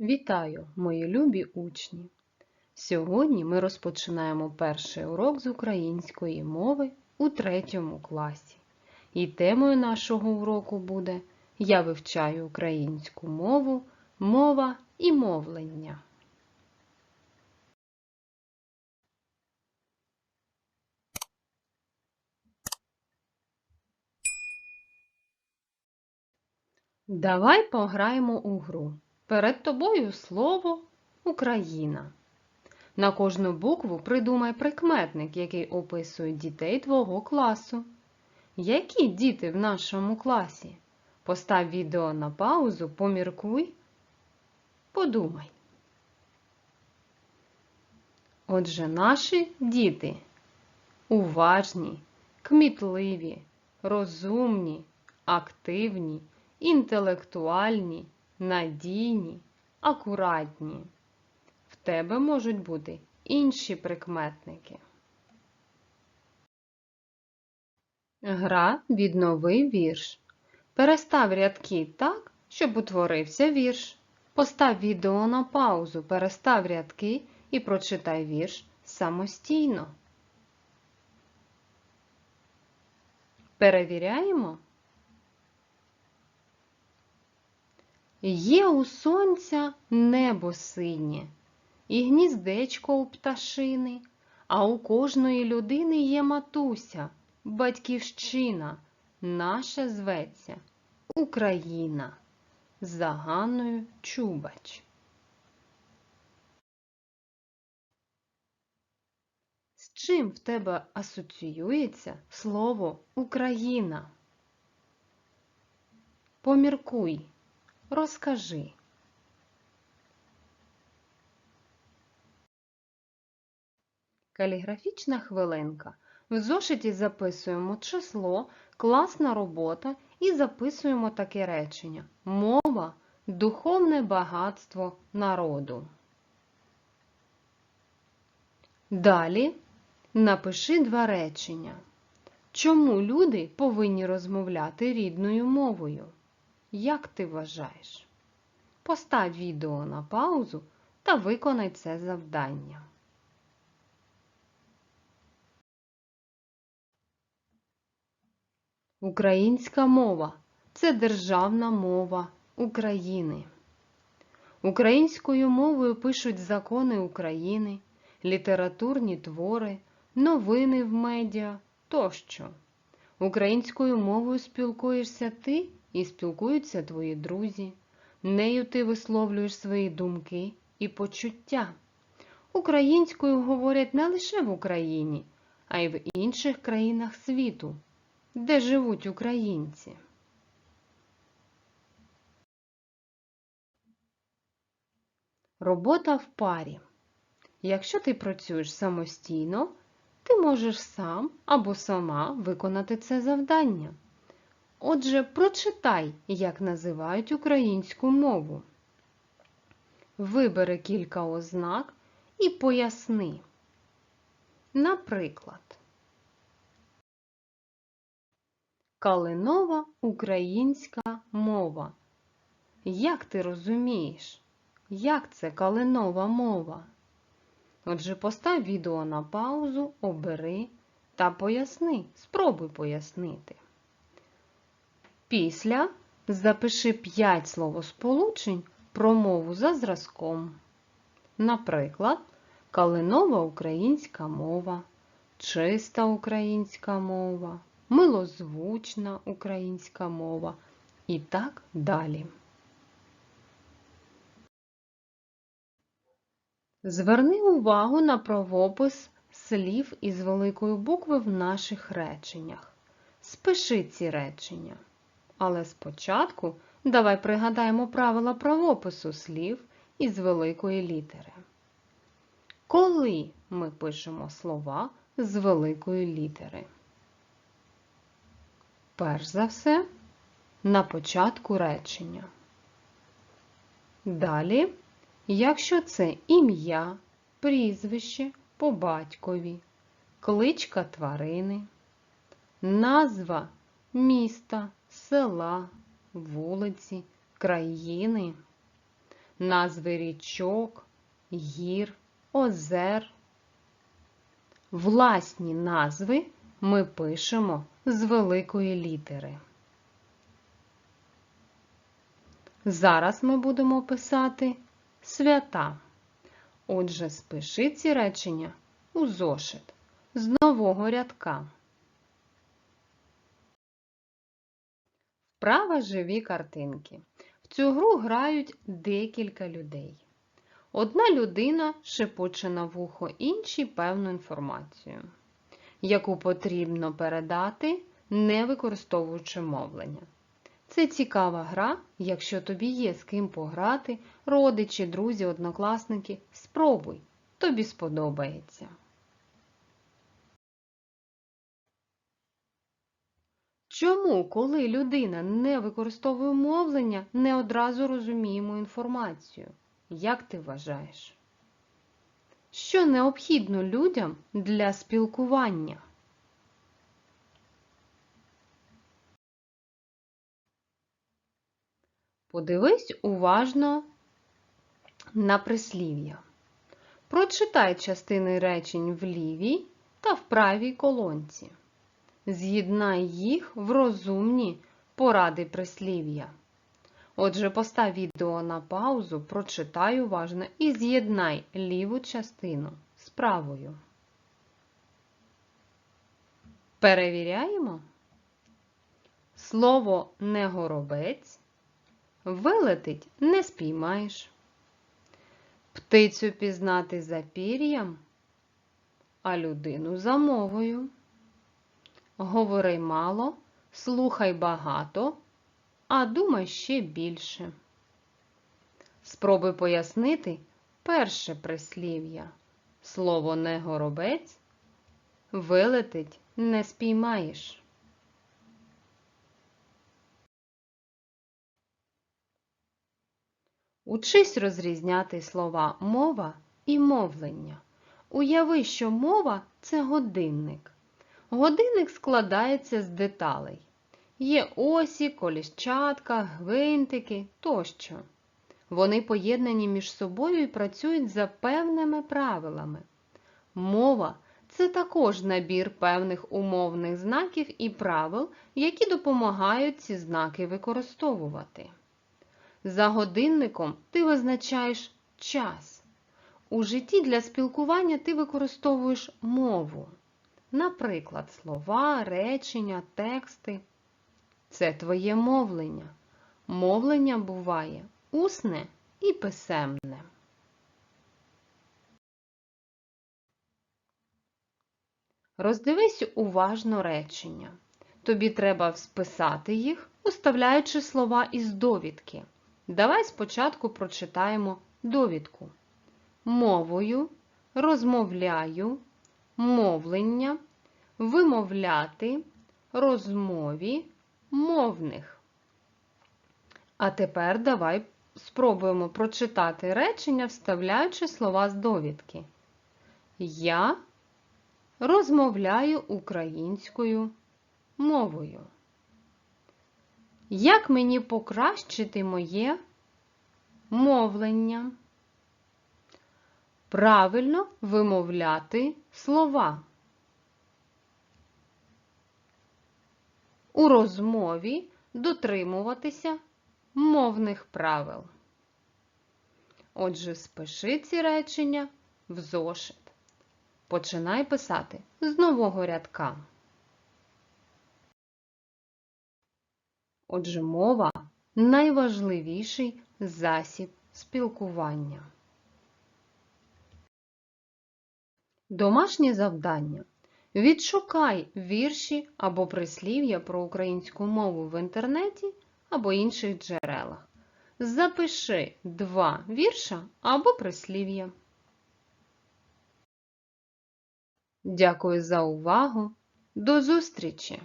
Вітаю, мої любі учні! Сьогодні ми розпочинаємо перший урок з української мови у третьому класі. І темою нашого уроку буде Я вивчаю українську мову, мова і мовлення. Давай пограємо у гру. Перед тобою слово Україна. На кожну букву придумай прикметник, який описує дітей твого класу. Які діти в нашому класі? Постав відео на паузу, поміркуй, подумай. Отже, наші діти уважні, кмітливі, розумні, активні, інтелектуальні надійні, акуратні. В тебе можуть бути інші прикметники. Гра віднови вірш. Перестав рядки так, щоб утворився вірш. Постав відео на паузу, перестав рядки і прочитай вірш самостійно. Перевіряємо. Є у сонця небо синє, і гніздечко у пташини, а у кожної людини є матуся, батьківщина, наша зветься Україна з Ганною Чубач. З чим в тебе асоціюється слово Україна? Поміркуй. Розкажи. Каліграфічна хвилинка. В зошиті записуємо число, класна робота і записуємо таке речення. Мова духовне багатство народу. Далі напиши два речення. Чому люди повинні розмовляти рідною мовою? Як ти вважаєш? Постав відео на паузу та виконай це завдання. Українська мова це державна мова України. Українською мовою пишуть закони України, літературні твори, новини в медіа тощо. Українською мовою спілкуєшся ти і спілкуються твої друзі. Нею ти висловлюєш свої думки і почуття. Українською говорять не лише в Україні, а й в інших країнах світу, де живуть українці. Робота в парі. Якщо ти працюєш самостійно, ти можеш сам або сама виконати це завдання. Отже, прочитай, як називають українську мову. Вибери кілька ознак і поясни. Наприклад, Калинова українська мова. Як ти розумієш, як це калинова мова? Отже, постав відео на паузу, обери та поясни. Спробуй пояснити. Після запиши 5 словосполучень про мову за зразком. Наприклад, калинова українська мова, чиста українська мова, милозвучна українська мова і так далі. Зверни увагу на правопис слів із великої букви в наших реченнях. Спиши ці речення. Але спочатку давай пригадаємо правила правопису слів із великої літери. Коли ми пишемо слова з великої літери? Перш за все, на початку речення. Далі, якщо це ім'я, прізвище по батькові, кличка тварини, назва міста, села, вулиці, країни, назви річок, гір, озер. Власні назви ми пишемо з великої літери. Зараз ми будемо писати свята. Отже, спиши ці речення у зошит з нового рядка. Вправа живі картинки. В цю гру грають декілька людей. Одна людина шепоче на вухо іншій певну інформацію, яку потрібно передати, не використовуючи мовлення. Це цікава гра, якщо тобі є з ким пограти, родичі, друзі, однокласники, спробуй, тобі сподобається. Чому, коли людина не використовує мовлення, не одразу розуміємо інформацію? Як ти вважаєш? Що необхідно людям для спілкування? Подивись уважно на прислів'я. Прочитай частини речень в лівій та в правій колонці. З'єднай їх в розумні поради прислів'я. Отже, постав відео на паузу, прочитай уважно і з'єднай ліву частину з правою. Перевіряємо. Слово не горобець вилетить не спіймаєш. Птицю пізнати за пір'ям, а людину за мовою. Говори мало, слухай багато, а думай ще більше. Спробуй пояснити перше прислів'я. Слово не горобець вилетить не спіймаєш. Учись розрізняти слова мова і мовлення. Уяви, що мова це годинник. Годинник складається з деталей. Є осі, коліщатка, гвинтики тощо. Вони поєднані між собою і працюють за певними правилами. Мова це також набір певних умовних знаків і правил, які допомагають ці знаки використовувати. За годинником ти визначаєш час. У житті для спілкування ти використовуєш мову. Наприклад, слова, речення, тексти. Це твоє мовлення. Мовлення буває усне і писемне. Роздивись уважно речення. Тобі треба списати їх, уставляючи слова із довідки. Давай спочатку прочитаємо довідку. Мовою розмовляю, мовлення, вимовляти, розмові, мовних. А тепер давай спробуємо прочитати речення, вставляючи слова з довідки. Я розмовляю українською мовою. Як мені покращити моє мовлення? Правильно вимовляти слова. У розмові дотримуватися мовних правил. Отже, спиши ці речення в зошит. Починай писати з нового рядка. Отже, мова найважливіший засіб спілкування. Домашнє завдання. Відшукай вірші або прислів'я про українську мову в інтернеті або інших джерелах. Запиши два вірша або прислів'я. Дякую за увагу. До зустрічі!